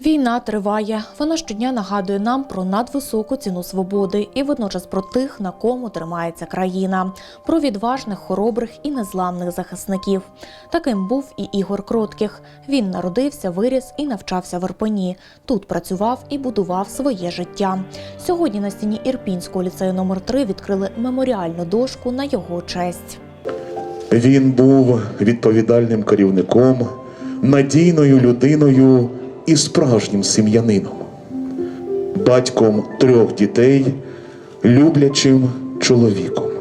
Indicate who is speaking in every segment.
Speaker 1: Війна триває. Вона щодня нагадує нам про надвисоку ціну свободи і водночас про тих, на кому тримається країна, про відважних, хоробрих і незламних захисників. Таким був і Ігор Кротких. Він народився, виріс і навчався в Ірпені. Тут працював і будував своє життя. Сьогодні на стіні Ірпінського ліцею номер 3 відкрили меморіальну дошку на його честь.
Speaker 2: Він був відповідальним керівником, надійною людиною і справжнім сім'янином, батьком трьох дітей, люблячим чоловіком.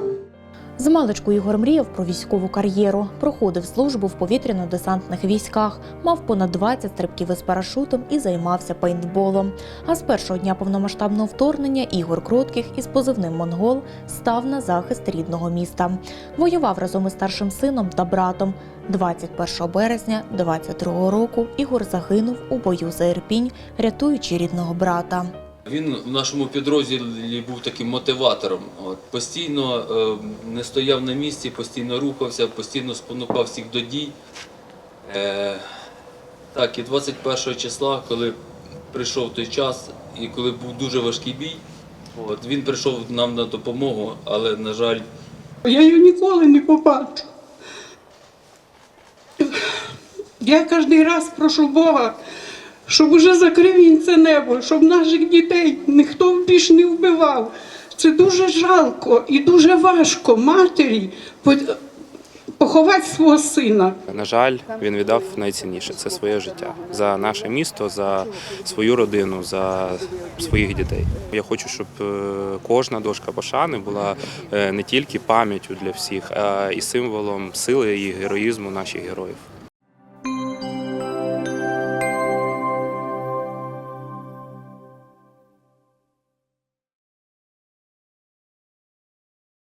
Speaker 1: Змалечку Ігор мріяв про військову кар'єру, проходив службу в повітряно-десантних військах, мав понад 20 стрибків із парашутом і займався пейнтболом. А з першого дня повномасштабного вторгнення Ігор Кротких із позивним Монгол став на захист рідного міста. Воював разом із старшим сином та братом. 21 березня 22 року Ігор загинув у бою за Ірпінь, рятуючи рідного брата.
Speaker 3: Він в нашому підрозділі був таким мотиватором. От, постійно е, не стояв на місці, постійно рухався, постійно спонукав всіх до дій. Е, так, і 21 числа, коли прийшов той час, і коли був дуже важкий бій, от, він прийшов нам на допомогу, але, на жаль,
Speaker 4: Я його ніколи не побачу. Я кожен раз прошу Бога, щоб уже закрив він це небо, щоб наших дітей ніхто більш не вбивав. Це дуже жалко і дуже важко матері поховати свого сина.
Speaker 5: На жаль, він віддав найцінніше це своє життя за наше місто, за свою родину, за своїх дітей. Я хочу, щоб е, кожна дошка пошани була е, не тільки пам'яттю для всіх, а і символом сили і героїзму наших героїв.